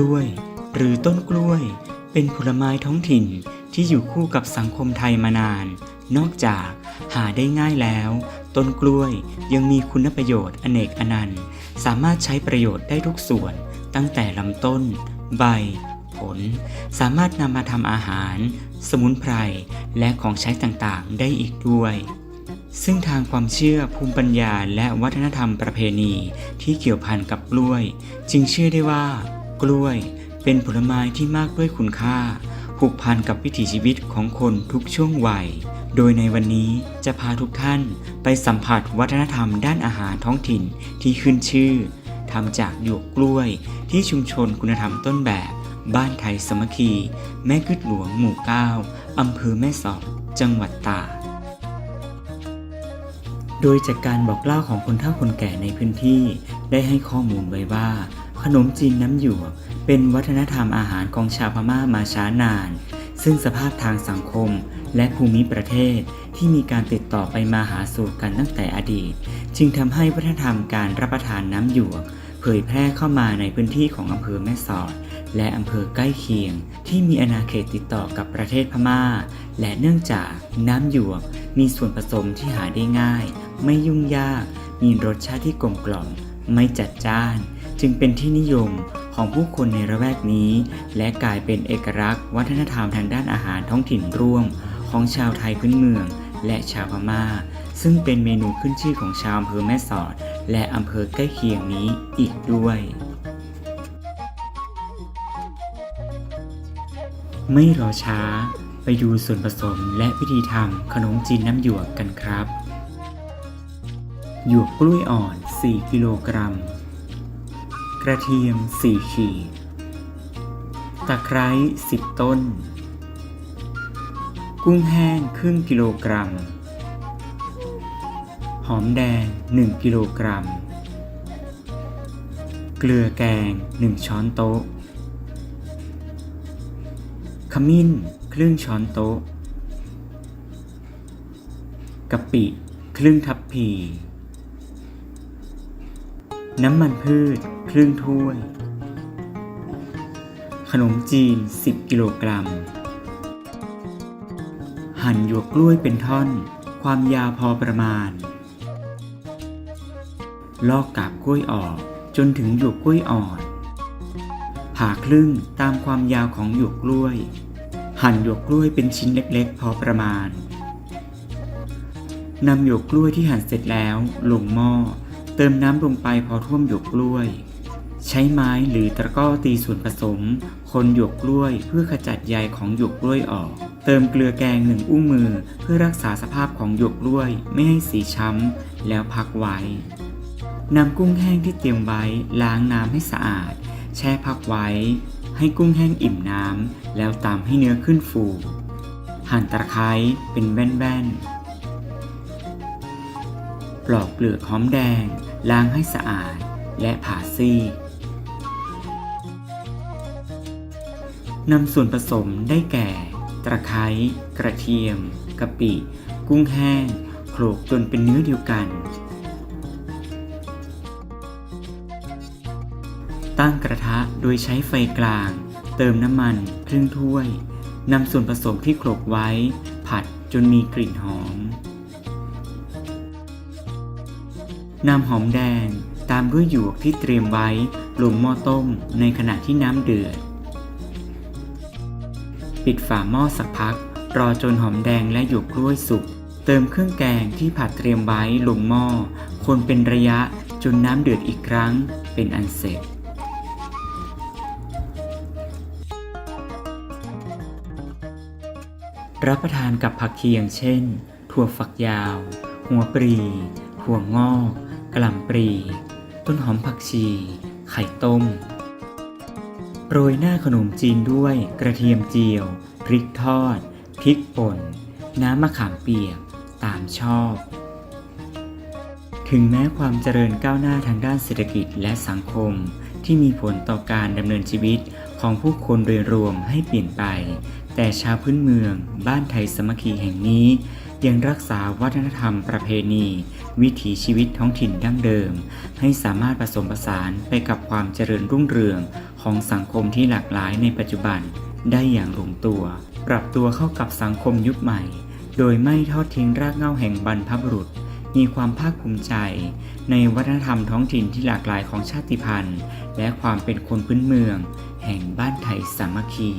ล้วย หรือต้นกล้วย เป็นผลไม้ท้องถิ่นที่อยู่คู่กับสังคมไทยมานาน นอกจากหาได้ง่ายแล้ว ต้นกล้วยยังมีคุณประโยชน์อเนกอนันต์ สามารถใช้ประโยชน์ได้ทุกส่วน ตั้งแต่ลำต้น ใบ ผล สามารถนำมาทำอาหาร สมุนไพร และของใช้ต่างๆ ได้อีกด้วยซึ่งทางความเชื่อภูมิปัญญาและวัฒนธรรมประเพณีที่เกี่ยวพันกับกล้วย จึงเชื่อได้ว่า กล้วย เป็นผลไม้ที่มากด้วยคุณค่า ผูกพันกับวิถีชีวิตของคนทุกช่วงวัย โดยในวันนี้จะพาทุกท่านไปสัมผัสวัฒนธรรมด้านอาหารท้องถิ่นที่ขึ้นชื่อทำจากหยวกกล้วย ที่ชุมชนคุณธรรมต้นแบบ บ้านไทยสมัคคี แม่กึดหลวงหมู่เก้าอำเภอแม่สอดจังหวัดตากโดยจากการบอกเล่าของคนเฒ่าคนแก่ในพื้นที่ได้ให้ข้อมูลไว้ว่า ขนมจีนน้ำหยวกเป็นวัฒนธรรมอาหารของชาวพม่ามาช้านาน ซึ่งสภาพทางสังคมและภูมิประเทศที่มีการติดต่อไปมาหาสู่กันตั้งแต่อดีต จึงทำให้วัฒนธรรมการรับประทานน้ำหยวกเผยแพร่เข้ามาในพื้นที่ของอำเภอแม่สอด และอำเภอใกล้เคียง ที่มีอาณาเขตติดต่อกับประเทศพม่า และเนื่องจากน้ำหยวกมีส่วนผสมที่หาได้ง่าย ไม่ยุ่งยาก มีรสชาติที่กลมกล่อม ไม่จัดจ้าน จึงเป็นที่นิยมของผู้คนในระแวกนี้ และกลายเป็นเอกลักษณ์ วัฒนธรรมทางด้านอาหารท้องถิ่นร่วม ของชาวไทยพื้นเมือง และชาวพม่า ซึ่งเป็นเมนูขึ้นชื่อของชาวอำเภอแม่สอด และอำเภอใกล้เคียงนี้อีกด้วยไม่รอช้า ไปดูส่วนผสมและวิธีทำขนมจีนน้ำหยวกกันครับ หยวกกล้วยอ่อน 4 กิโลกรัม กระเทียม 4 ขีด ตะไคร้ 10 ต้น กุ้งแห้งครึ่งกิโลกรัม หอมแดง 1 กิโลกรัม เกลือแกง 1 ช้อนโต๊ะ ขมิ้นครึ่งช้อนโต๊ะกะปิ ครึ่งทัพพี น้ำมันพืชครึ่งถ้วย ขนมจีน 10 กิโลกรัม หั่นหยวกกล้วยเป็นท่อน ความยาวพอประมาณ ลอกกาบกล้วยออกจนถึงหยวกกล้วยอ่อน ผ่าครึ่งตามความยาวของหยวกกล้วย หั่นหยวกกล้วยเป็นชิ้นเล็กๆ พอประมาณนำหยวกกล้วยที่หั่นเสร็จแล้วลงหม้อ เติมน้ำลงไปพอท่วมหยวกกล้วย ใช้ไม้หรือตะกร้อตีส่วนผสม คนหยวกกล้วยเพื่อขจัดใยของหยวกกล้วยออก เติมเกลือแกงหนึ่งอุ้งมือเพื่อรักษาสภาพของหยวกกล้วยไม่ให้สีช้ำแล้วพักไว้นำกุ้งแห้งที่เตรียมไว้ล้างน้ำให้สะอาด แช่พักไว้ ให้กุ้งแห้งอิ่มน้ำแล้วตำให้เนื้อขึ้นฟู หั่นตะไคร้เป็นแว่นๆ ปลอกเปลือกหอมแดง ล้างให้สะอาด และผ่าซีกนำส่วนผสมได้แก่ ตะไคร้กระเทียมกะปิ กุ้งแห้งโขลกจนเป็นเนื้อเดียวกัน ตั้งกระทะโดยใช้ไฟกลาง เติมน้ำมันครึ่งถ้วยนำส่วนผสมที่โขลกไว้ ผัดจนมีกลิ่นหอม นำหอมแดงตามด้วยหยวกที่เตรียมไว้ลงหม้อต้มในขณะที่น้ำเดือด ปิดฝาหม้อสักพัก รอจนหอมแดงและหยวกกล้วยสุก เติมเครื่องแกงที่ผัดเตรียมไว้ลงหม้อ คนเป็นระยะจนน้ำเดือดอีกครั้งเป็นอันเสร็จรับประทานกับผักเคียงเช่น ถั่วฝักยาว หัวปรี ถั่วงอก กะหล่ำปรีต้นหอมผักชี ไข่ต้ม โรยหน้าขนมจีนด้วยกระเทียมเจียว พริกทอด พริกป่น น้ำมะขามเปียก ตามชอบ ถึงแม้ความเจริญก้าวหน้าทางด้านเศรษฐกิจและสังคม ที่มีผลต่อการดำเนินชีวิตของผู้คนโดยรวมให้เปลี่ยนไป แต่ชาวพื้นเมือง บ้านไทยสมัคคีแห่งนี้ยังรักษาวัฒนธรรมประเพณี วิถีชีวิตท้องถิ่นดั้งเดิม ให้สามารถผสมผสานไปกับความเจริญรุ่งเรืองของสังคมที่หลากหลายในปัจจุบัน ได้อย่างลงตัว ปรับตัวเข้ากับสังคมยุคใหม่ โดยไม่ทอดทิ้งรากเหง้าแห่งบรรพบุรุษ มีความภาคภูมิใจ ในวัฒนธรรมท้องถิ่นที่หลากหลายของชาติพันธุ์ และความเป็นคนพื้นเมือง แห่งบ้านไทยสามัคคี